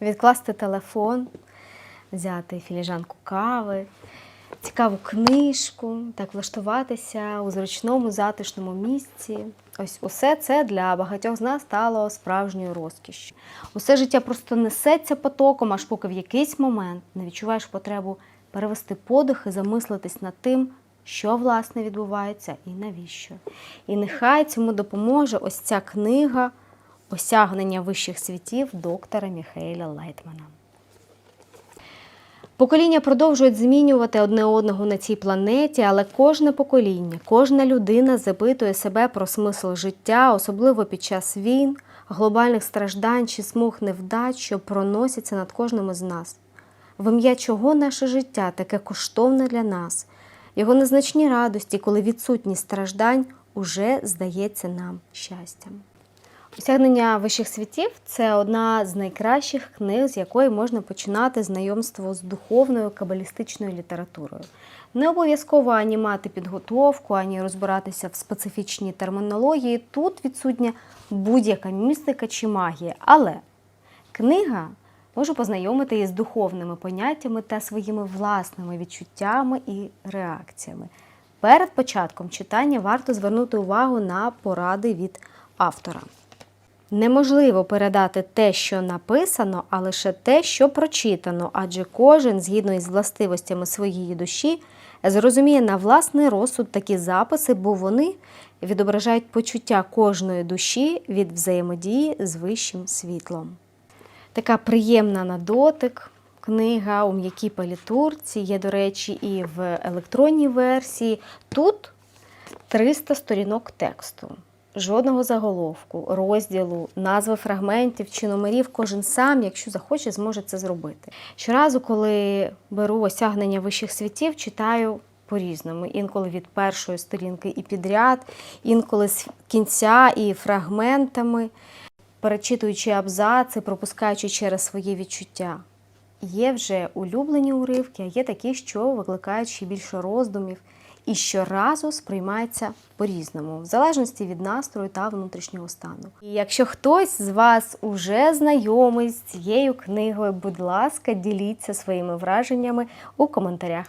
відкласти телефон, взяти філіжанку кави, цікаву книжку, так влаштуватися у зручному затишному місці. Ось усе це для багатьох з нас стало справжньою розкішшю. Усе життя просто несеться потоком, аж поки в якийсь момент не відчуваєш потребу перевести подих і замислитись над тим, що власне відбувається і навіщо. І нехай цьому допоможе ось ця книга Осягнення вищих світів доктора Міхаеля Лайтмана. Покоління продовжують змінювати одне одного на цій планеті, але кожне покоління, кожна людина запитує себе про смисл життя, особливо під час війн, глобальних страждань чи смуг невдач, що проносяться над кожним із нас. В ім'я чого наше життя таке коштовне для нас, його незначні радості, коли відсутність страждань уже здається нам щастям. Осягнення вищих світів це одна з найкращих книг, з якої можна починати знайомство з духовною кабалістичною літературою. Не обов'язково ані мати підготовку, ані розбиратися в специфічній термінології. Тут відсутня будь-яка містика чи магія. Але книга може познайомити її з духовними поняттями та своїми власними відчуттями і реакціями. Перед початком читання варто звернути увагу на поради від автора. Неможливо передати те, що написано, а лише те, що прочитано, адже кожен, згідно із властивостями своєї душі, зрозуміє на власний розсуд такі записи, бо вони відображають почуття кожної душі від взаємодії з вищим світлом. Така приємна на дотик книга у м'якій палітурці, є, до речі, і в електронній версії. Тут 300 сторінок тексту. Жодного заголовку, розділу, назви фрагментів чи номерів кожен сам, якщо захоче, зможе це зробити. Щоразу, коли беру осягнення вищих світів, читаю по-різному. Інколи від першої сторінки і підряд, інколи з кінця і фрагментами, перечитуючи абзаци, пропускаючи через свої відчуття. Є вже улюблені уривки, а є такі, що викликають ще більше роздумів і щоразу сприймається по-різному, в залежності від настрою та внутрішнього стану. І якщо хтось з вас уже знайомий з цією книгою, будь ласка, діліться своїми враженнями у коментарях.